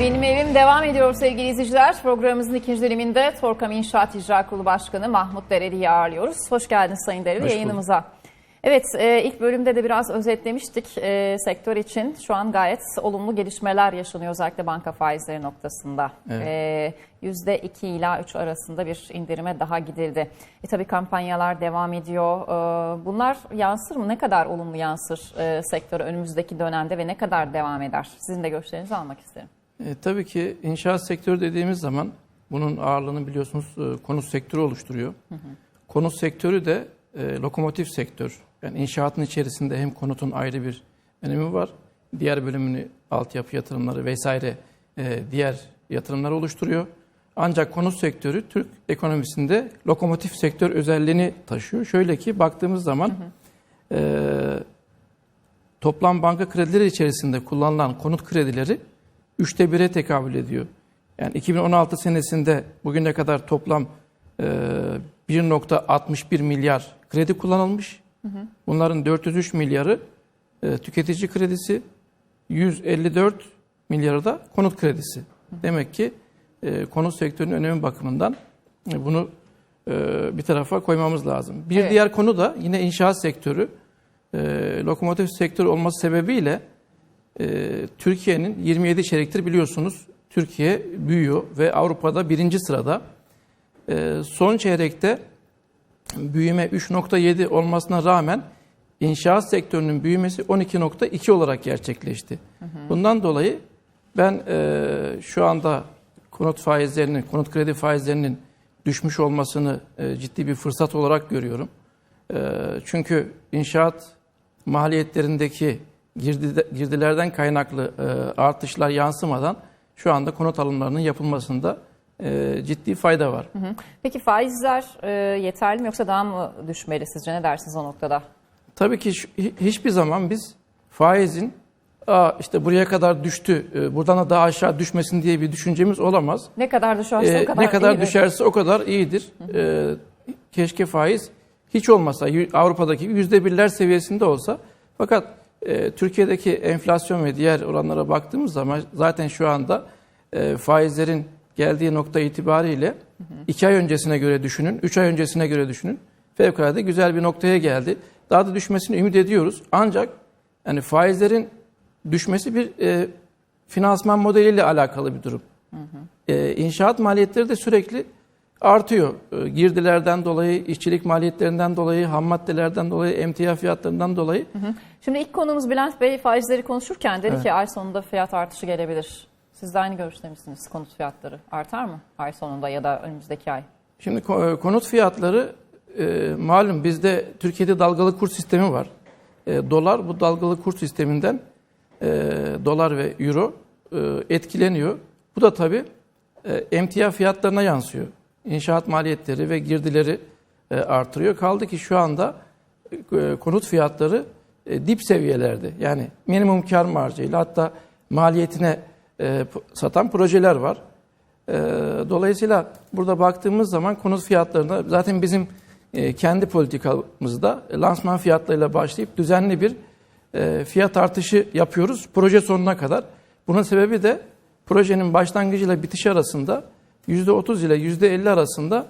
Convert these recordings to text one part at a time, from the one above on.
Benim evim devam ediyor sevgili izleyiciler. Programımızın ikinci diliminde Torkam İnşaat İcra Kurulu Başkanı Mahmut Dereli'yi ağırlıyoruz. Hoş geldiniz Sayın Dereli Hoş yayınımıza. Evet e, ilk bölümde de biraz özetlemiştik e, sektör için. Şu an gayet olumlu gelişmeler yaşanıyor özellikle banka faizleri noktasında. Evet. E, %2 ila 3 arasında bir indirime daha gidildi. E, tabii kampanyalar devam ediyor. E, bunlar yansır mı? Ne kadar olumlu yansır e, sektöre önümüzdeki dönemde ve ne kadar devam eder? Sizin de görüşlerinizi almak isterim. E, tabii ki inşaat sektörü dediğimiz zaman bunun ağırlığını biliyorsunuz e, konut sektörü oluşturuyor. Konut sektörü de e, lokomotif sektör. Yani inşaatın içerisinde hem konutun ayrı bir önemi var. Diğer bölümünü altyapı yatırımları vesaire e, diğer yatırımlar oluşturuyor. Ancak konut sektörü Türk ekonomisinde lokomotif sektör özelliğini taşıyor. Şöyle ki baktığımız zaman e, toplam banka kredileri içerisinde kullanılan konut kredileri üçte 1'e tekabül ediyor. Yani 2016 senesinde bugüne kadar toplam e, 1.61 milyar kredi kullanılmış. Bunların 403 milyarı e, tüketici kredisi, 154 milyarı da konut kredisi. Demek ki e, konut sektörünün önemi bakımından e, bunu e, bir tarafa koymamız lazım. Bir Evet. diğer konu da yine inşaat sektörü. E, lokomotif sektör olması sebebiyle e, Türkiye'nin 27 çeyrektir biliyorsunuz Türkiye büyüyor ve Avrupa'da birinci sırada. E, son çeyrekte büyüme 3.7 olmasına rağmen inşaat sektörünün büyümesi 12.2 olarak gerçekleşti. Bundan dolayı ben e, şu anda konut faizlerinin, konut kredi faizlerinin düşmüş olmasını e, ciddi bir fırsat olarak görüyorum. E, çünkü inşaat maliyetlerindeki girdi, girdilerden kaynaklı e, artışlar yansımadan şu anda konut alımlarının yapılmasında e, ciddi fayda var. Hı. Peki faizler e, yeterli mi yoksa daha mı düşmeli sizce? Ne dersiniz o noktada? Tabii ki şu- hiçbir zaman biz faizin Aa, işte buraya kadar düştü, e, buradan da daha aşağı düşmesin diye bir düşüncemiz olamaz. Ne kadar düşerse Ee, o kadar ne kadar iyidir. düşerse o kadar iyidir. Ee, keşke faiz hiç olmasa Avrupa'daki yüzde birler seviyesinde olsa. Fakat e, Türkiye'deki enflasyon ve diğer oranlara baktığımız zaman zaten şu anda e, faizlerin geldiği nokta itibariyle iki ay öncesine göre düşünün, üç ay öncesine göre düşünün. Fevkalade güzel bir noktaya geldi. Daha da düşmesini ümit ediyoruz. Ancak yani faizlerin düşmesi bir e, finansman modeliyle alakalı bir durum. Ee, inşaat maliyetleri de sürekli artıyor. Ee, girdilerden dolayı, işçilik maliyetlerinden dolayı, ham maddelerden dolayı, emtia fiyatlarından dolayı. Şimdi ilk konumuz Bülent Bey faizleri konuşurken dedi ki ay sonunda fiyat artışı gelebilir. Siz de aynı görüşte misiniz? Konut fiyatları artar mı ay sonunda ya da önümüzdeki ay? Şimdi e, konut fiyatları e, malum bizde Türkiye'de dalgalı kur sistemi var. E, dolar bu dalgalı kur sisteminden e, dolar ve euro e, etkileniyor. Bu da tabii e, emtia fiyatlarına yansıyor. İnşaat maliyetleri ve girdileri e, artırıyor. Kaldı ki şu anda e, konut fiyatları e, dip seviyelerde. Yani minimum kar marjıyla hatta maliyetine e, satan projeler var. E, Dolayısıyla burada baktığımız zaman konut fiyatlarında zaten bizim kendi politikamızda lansman fiyatlarıyla başlayıp düzenli bir fiyat artışı yapıyoruz proje sonuna kadar. Bunun sebebi de projenin başlangıcıyla bitişi arasında %30 ile %50 arasında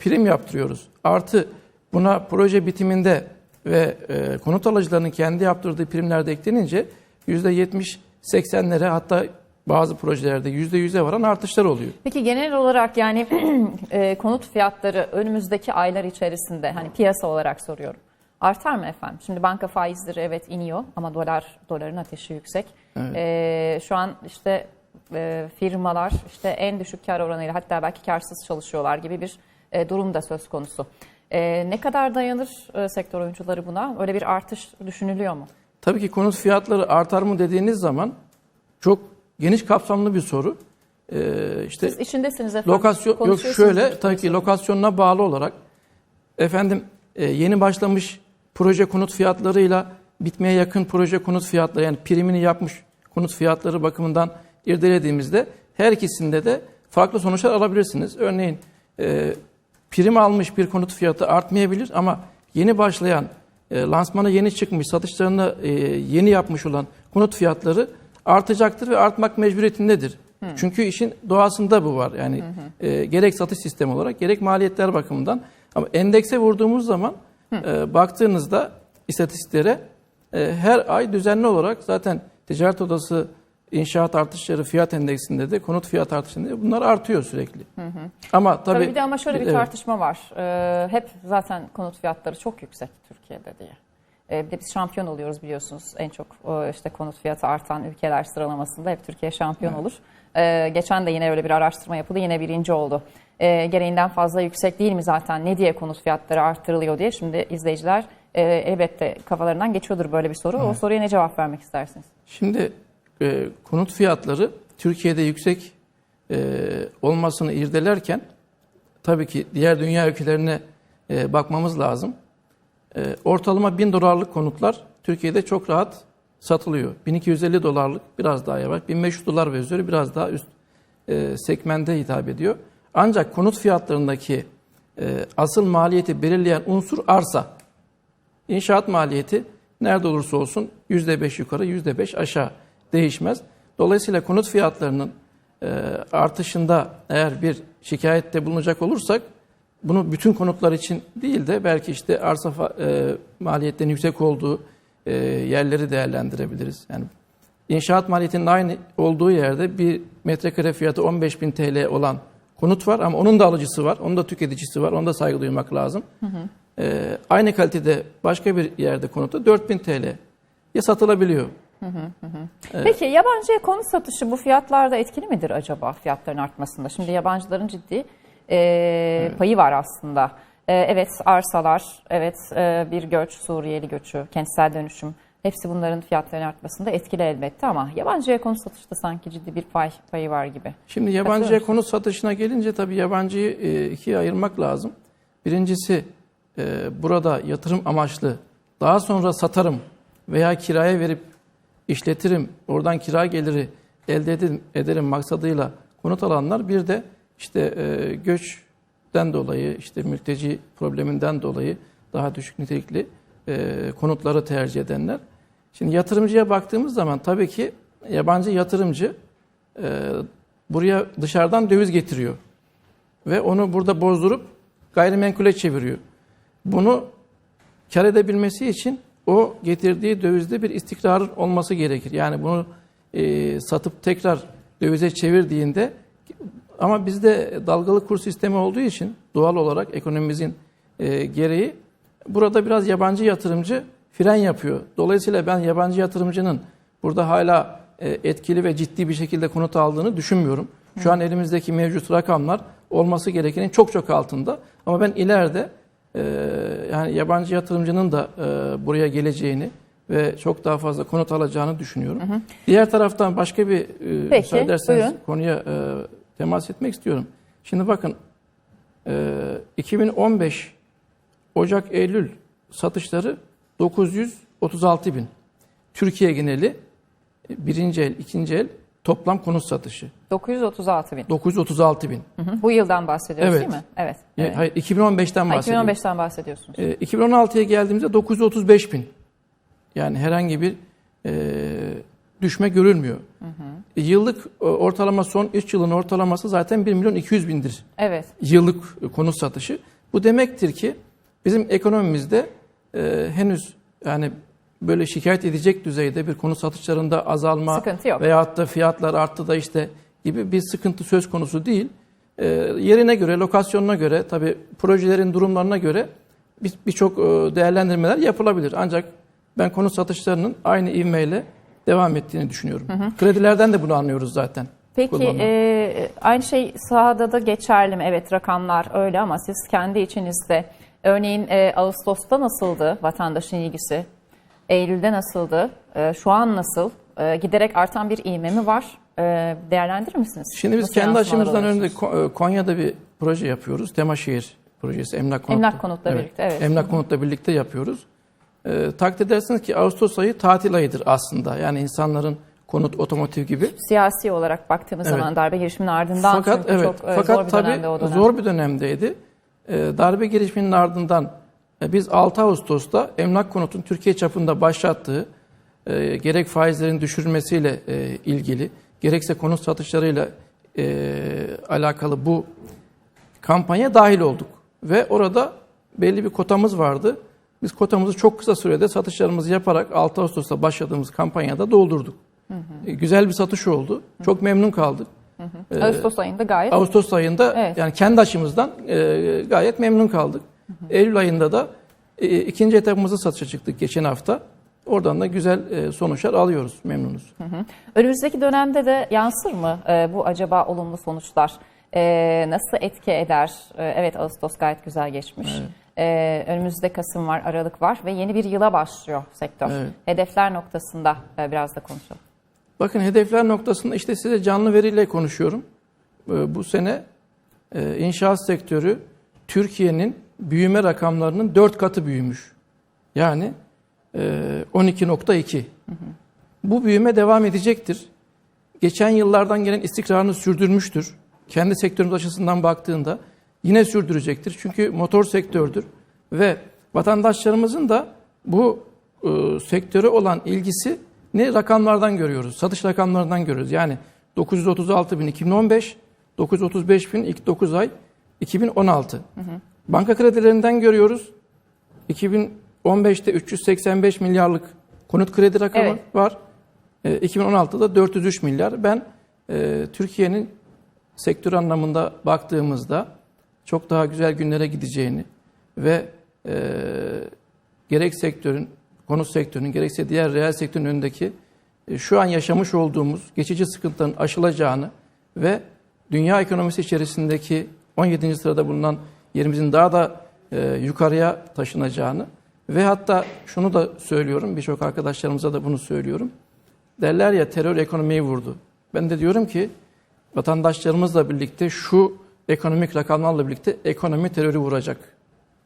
prim yaptırıyoruz. Artı buna proje bitiminde ve e, konut alıcılarının kendi yaptırdığı primler de eklenince %70-80'lere hatta bazı projelerde %100'e varan artışlar oluyor. Peki genel olarak yani e, konut fiyatları önümüzdeki aylar içerisinde hani piyasa olarak soruyorum. Artar mı efendim? Şimdi banka faizleri evet iniyor ama dolar doların ateşi yüksek. E, şu an işte e, firmalar işte en düşük kar oranıyla hatta belki karsız çalışıyorlar gibi bir e, durum da söz konusu. E, ne kadar dayanır e, sektör oyuncuları buna? Öyle bir artış düşünülüyor mu? Tabii ki konut fiyatları artar mı dediğiniz zaman çok geniş kapsamlı bir soru. Ee, işte Siz içindesiniz efendim. lokasyon yok şöyle tabii ki lokasyonuna bağlı olarak efendim e, yeni başlamış proje konut fiyatlarıyla bitmeye yakın proje konut fiyatları yani primini yapmış konut fiyatları bakımından irdelediğimizde her ikisinde de farklı sonuçlar alabilirsiniz. Örneğin e, prim almış bir konut fiyatı artmayabilir ama yeni başlayan e, lansmana yeni çıkmış satışlarını e, yeni yapmış olan konut fiyatları artacaktır ve artmak mecburiyetindedir. Çünkü işin doğasında bu var. Yani e, gerek satış sistemi olarak gerek maliyetler bakımından. Ama endekse vurduğumuz zaman e, baktığınızda istatistiklere e, her ay düzenli olarak zaten ticaret odası inşaat artışları fiyat endeksinde de konut fiyat artışında da bunlar artıyor sürekli. Ama tabii, Tabii bir de ama şöyle bir Evet. tartışma var. Ee, hep zaten konut fiyatları çok yüksek Türkiye'de diye. Ee, bir de biz şampiyon oluyoruz biliyorsunuz. En çok e, işte konut fiyatı artan ülkeler sıralamasında hep Türkiye şampiyon olur. Ee, geçen de yine öyle bir araştırma yapıldı. Yine birinci oldu. Ee, gereğinden fazla yüksek değil mi zaten? Ne diye konut fiyatları arttırılıyor diye. Şimdi izleyiciler e, elbette kafalarından geçiyordur böyle bir soru. O soruya ne cevap vermek istersiniz? Şimdi e, konut fiyatları Türkiye'de yüksek e, olmasını irdelerken tabii ki diğer dünya ülkelerine e, bakmamız lazım. E, ortalama 1000 dolarlık konutlar Türkiye'de çok rahat satılıyor. 1250 dolarlık biraz daha yavaş, 1500 dolar ve üzeri biraz daha üst e, segmente hitap ediyor. Ancak konut fiyatlarındaki e, asıl maliyeti belirleyen unsur arsa. İnşaat maliyeti nerede olursa olsun %5 yukarı, %5 aşağı değişmez. Dolayısıyla konut fiyatlarının e, artışında eğer bir şikayette bulunacak olursak bunu bütün konutlar için değil de belki işte arsa e, maliyetlerinin yüksek olduğu e, yerleri değerlendirebiliriz. Yani inşaat maliyetinin aynı olduğu yerde bir metrekare fiyatı 15.000 TL olan konut var ama onun da alıcısı var, onun da tüketicisi var, ona da saygı duymak lazım. Ee, aynı kalitede başka bir yerde konutta 4000 TL ya satılabiliyor. Peki yabancıya konut satışı bu fiyatlarda etkili midir acaba fiyatların artmasında? Şimdi yabancıların ciddi e, payı var aslında. E, evet arsalar, evet e, bir göç, Suriyeli göçü, kentsel dönüşüm hepsi bunların fiyatların artmasında etkili elbette ama yabancıya konut satışta sanki ciddi bir pay payı var gibi. Şimdi yabancıya konut satışına gelince tabii yabancıyı e, ikiye ayırmak lazım. Birincisi e, burada yatırım amaçlı daha sonra satarım veya kiraya verip işletirim, oradan kira geliri elde ederim, ederim maksadıyla konut alanlar bir de işte e, göçten dolayı işte mülteci probleminden dolayı daha düşük nitelikli e, konutları tercih edenler. Şimdi yatırımcıya baktığımız zaman tabii ki yabancı yatırımcı e, buraya dışarıdan döviz getiriyor. Ve onu burada bozdurup gayrimenkule çeviriyor. Bunu kar edebilmesi için o getirdiği dövizde bir istikrarın olması gerekir. Yani bunu e, satıp tekrar dövize çevirdiğinde ama bizde dalgalı kur sistemi olduğu için doğal olarak ekonomimizin e, gereği burada biraz yabancı yatırımcı fren yapıyor. Dolayısıyla ben yabancı yatırımcının burada hala e, etkili ve ciddi bir şekilde konut aldığını düşünmüyorum. Şu an elimizdeki mevcut rakamlar olması gerekenin çok çok altında. Ama ben ileride yani yabancı yatırımcının da e, buraya geleceğini ve çok daha fazla konut alacağını düşünüyorum. Diğer taraftan başka bir e, Peki, müsaade ederseniz buyurun. konuya e, temas etmek istiyorum. Şimdi bakın e, 2015 Ocak-Eylül satışları 936 bin. Türkiye geneli birinci el, ikinci el toplam konut satışı 936 bin. 936 bin. Hı hı. Bu yıldan bahsediyoruz Evet. değil mi? Evet. E, evet. Hayır 2015'ten Ha, bahsediyorum. 2015'ten bahsediyorsunuz. E, 2016'ya geldiğimizde 935 bin. Yani herhangi bir e, düşme görülmüyor. E, yıllık e, ortalama son 3 yılın ortalaması zaten 1 milyon 200 bindir. Evet. Yıllık konut satışı. Bu demektir ki bizim ekonomimizde e, henüz yani böyle şikayet edecek düzeyde bir konut satışlarında azalma veyahut da fiyatlar arttı da işte gibi bir sıkıntı söz konusu değil. E, yerine göre, lokasyonuna göre, tabii projelerin durumlarına göre bir- birçok e, değerlendirmeler yapılabilir. Ancak ben konut satışlarının aynı ivmeyle devam ettiğini düşünüyorum. Kredilerden de bunu anlıyoruz zaten. Peki e, aynı şey sahada da geçerli mi? Evet rakamlar öyle ama siz kendi içinizde örneğin e, Ağustos'ta nasıldı vatandaşın ilgisi? Eylül'de nasıldı? E, şu an nasıl? E, giderek artan bir ivme mi var? E, değerlendirir misiniz? Şimdi biz Nasıl kendi yansımalar açımızdan Ko- e, Konya'da bir proje yapıyoruz. Telaşehir projesi, emlak konut. Emlak konutla birlikte, evet. Emlak konutla birlikte yapıyoruz. E, takdir edersiniz ki Ağustos ayı tatil ayıdır aslında. Yani insanların konut, otomotiv gibi. Siyasi olarak baktığımız Evet. zaman darbe girişiminin ardından fakat çünkü evet, çok e, fakat zor bir tabii dönemde o dönem. zor bir dönemdeydi. E, darbe girişiminin ardından biz 6 Ağustos'ta emlak konutun Türkiye çapında başlattığı e, gerek faizlerin düşürülmesiyle e, ilgili, gerekse konut satışlarıyla e, alakalı bu kampanya dahil olduk. Ve orada belli bir kotamız vardı. Biz kotamızı çok kısa sürede satışlarımızı yaparak 6 Ağustos'ta başladığımız kampanyada doldurduk. E, güzel bir satış oldu. Çok memnun kaldık. Ağustos ayında gayet Ağustos ayında Evet. yani kendi açımızdan e, gayet memnun kaldık. Eylül ayında da e, ikinci etapımızı satışa çıktık geçen hafta. Oradan da güzel e, sonuçlar alıyoruz, memnunuz. Önümüzdeki dönemde de yansır mı e, bu acaba olumlu sonuçlar? E, nasıl etki eder? E, evet Ağustos gayet güzel geçmiş. E, önümüzde Kasım var, Aralık var ve yeni bir yıla başlıyor sektör. Evet. Hedefler noktasında e, biraz da konuşalım. Bakın hedefler noktasında işte size canlı veriyle konuşuyorum. E, bu sene e, inşaat sektörü Türkiye'nin büyüme rakamlarının 4 katı büyümüş. Yani e, 12.2. Bu büyüme devam edecektir. Geçen yıllardan gelen istikrarını sürdürmüştür. Kendi sektörümüz açısından baktığında yine sürdürecektir. Çünkü motor sektördür ve vatandaşlarımızın da bu e, sektöre olan ilgisi ne rakamlardan görüyoruz. Satış rakamlarından görüyoruz. Yani 936 bin 2015, 935 bin ilk 9 ay 2016. Banka kredilerinden görüyoruz. 2015'te 385 milyarlık konut kredi rakamı Evet. var. E, 2016'da 403 milyar. Ben e, Türkiye'nin sektör anlamında baktığımızda çok daha güzel günlere gideceğini ve e, gerek sektörün, konut sektörünün gerekse diğer reel sektörün önündeki e, şu an yaşamış olduğumuz geçici sıkıntıların aşılacağını ve dünya ekonomisi içerisindeki 17. sırada bulunan yerimizin daha da e, yukarıya taşınacağını ve hatta şunu da söylüyorum, birçok arkadaşlarımıza da bunu söylüyorum. Derler ya terör ekonomiyi vurdu. Ben de diyorum ki vatandaşlarımızla birlikte şu ekonomik rakamlarla birlikte ekonomi terörü vuracak.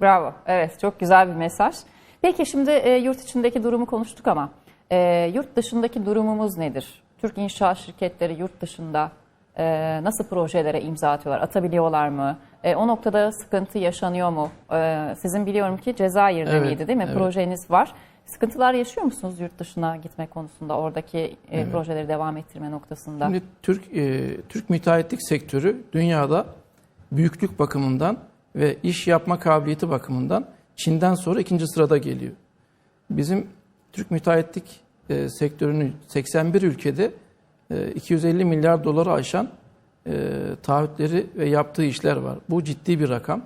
Bravo. Evet çok güzel bir mesaj. Peki şimdi e, yurt içindeki durumu konuştuk ama e, yurt dışındaki durumumuz nedir? Türk inşaat şirketleri yurt dışında e, nasıl projelere imza atıyorlar? Atabiliyorlar mı? E, o noktada sıkıntı yaşanıyor mu? E, sizin biliyorum ki Cezayir'de Evet, miydi değil mi? evet. Projeniz var. Sıkıntılar yaşıyor musunuz yurt dışına gitme konusunda? Oradaki e, projeleri devam ettirme noktasında? Şimdi Türk e, Türk müteahhitlik sektörü dünyada büyüklük bakımından ve iş yapma kabiliyeti bakımından Çin'den sonra ikinci sırada geliyor. Bizim Türk müteahhitlik e, sektörünün 81 ülkede e, 250 milyar doları aşan e, taahhütleri ve yaptığı işler var. Bu ciddi bir rakam.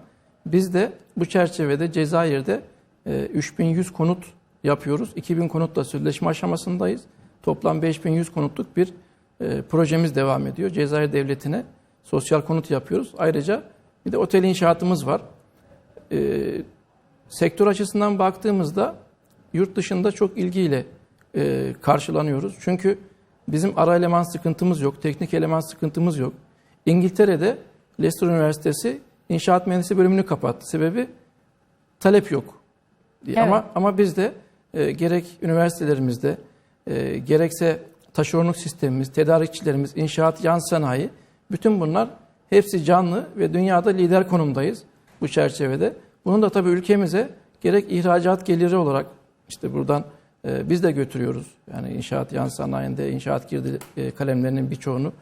Biz de bu çerçevede Cezayir'de e, 3100 konut yapıyoruz. 2000 konutla sözleşme aşamasındayız. Toplam 5100 konutluk bir e, projemiz devam ediyor. Cezayir Devleti'ne sosyal konut yapıyoruz. Ayrıca bir de otel inşaatımız var. E, sektör açısından baktığımızda yurt dışında çok ilgiyle e, karşılanıyoruz. Çünkü bizim ara eleman sıkıntımız yok, teknik eleman sıkıntımız yok. İngiltere'de Leicester Üniversitesi inşaat mühendisi bölümünü kapattı. Sebebi talep yok. diye. Evet. Ama ama biz de e, gerek üniversitelerimizde e, gerekse taşeronluk sistemimiz, tedarikçilerimiz, inşaat, yan sanayi bütün bunlar hepsi canlı ve dünyada lider konumdayız bu çerçevede. Bunun da tabii ülkemize gerek ihracat geliri olarak işte buradan e, biz de götürüyoruz. Yani inşaat yan sanayinde inşaat girdi e, kalemlerinin birçoğunu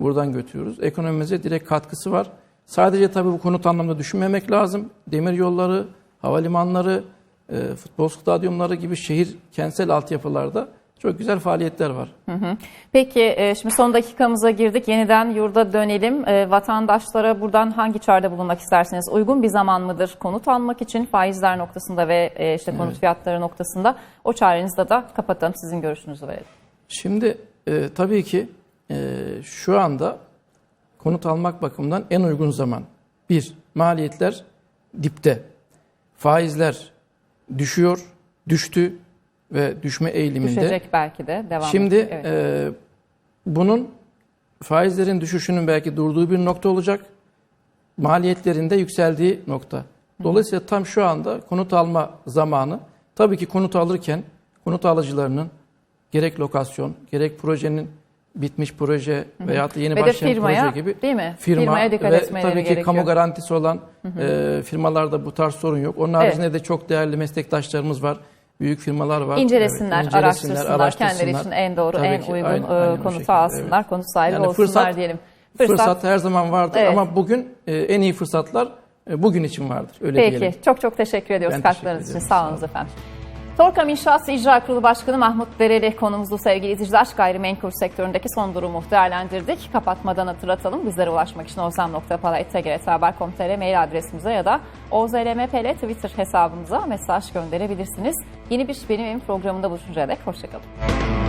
buradan götürüyoruz. Ekonomimize direkt katkısı var. Sadece tabii bu konut anlamda düşünmemek lazım. Demir yolları, havalimanları, e, futbol stadyumları gibi şehir kentsel altyapılarda çok güzel faaliyetler var. Peki e, şimdi son dakikamıza girdik. Yeniden yurda dönelim. E, Vatandaşlara buradan hangi çağrıda bulunmak istersiniz? Uygun bir zaman mıdır konut almak için faizler noktasında ve e, işte konut fiyatları noktasında? O çağrınızda da kapatalım. Sizin görüşünüzü verelim. Şimdi e, tabii ki şu anda konut almak bakımından en uygun zaman. Bir, maliyetler dipte. Faizler düşüyor, düştü ve düşme eğiliminde. Düşecek belki de devam Şimdi edecek. Evet. e, bunun faizlerin düşüşünün belki durduğu bir nokta olacak. Maliyetlerin de yükseldiği nokta. Dolayısıyla tam şu anda konut alma zamanı. Tabii ki konut alırken konut alıcılarının gerek lokasyon, gerek projenin bitmiş proje veya da yeni Ve başlayan firmaya proje gibi değil mi? firma Firmaya dikkat ve etmeleri tabii ki gerekiyor. kamu garantisi olan e, firmalarda bu tarz sorun yok. Onun haricinde de çok değerli meslektaşlarımız var. Büyük firmalar var. İncelesinler, Evet, araştırsınlar, kendileri için en doğru, Tabii en ki, uygun aynen- e, aynen konutu şekilde, alsınlar, evet. konut sahibi Yani olsunlar fırsat- diyelim. Fırsat- Fırsat, her zaman vardır Evet. ama bugün e, en iyi fırsatlar e, bugün için vardır. Öyle Peki. diyelim. Çok çok teşekkür ediyoruz Ben katkılarınız teşekkür için. Sağ olun efendim. Torkam İnşaat İcra Kurulu Başkanı Mahmut Dereli konumuzdu sevgili izleyiciler. Gayrimenkul sektöründeki son durumu değerlendirdik. Kapatmadan hatırlatalım. Bizlere ulaşmak için ozan.pala.tgrt.haber.com.tr mail adresimize ya da ozlmpl Twitter hesabımıza mesaj gönderebilirsiniz. Yeni bir Benim programında buluşuncaya dek hoşçakalın.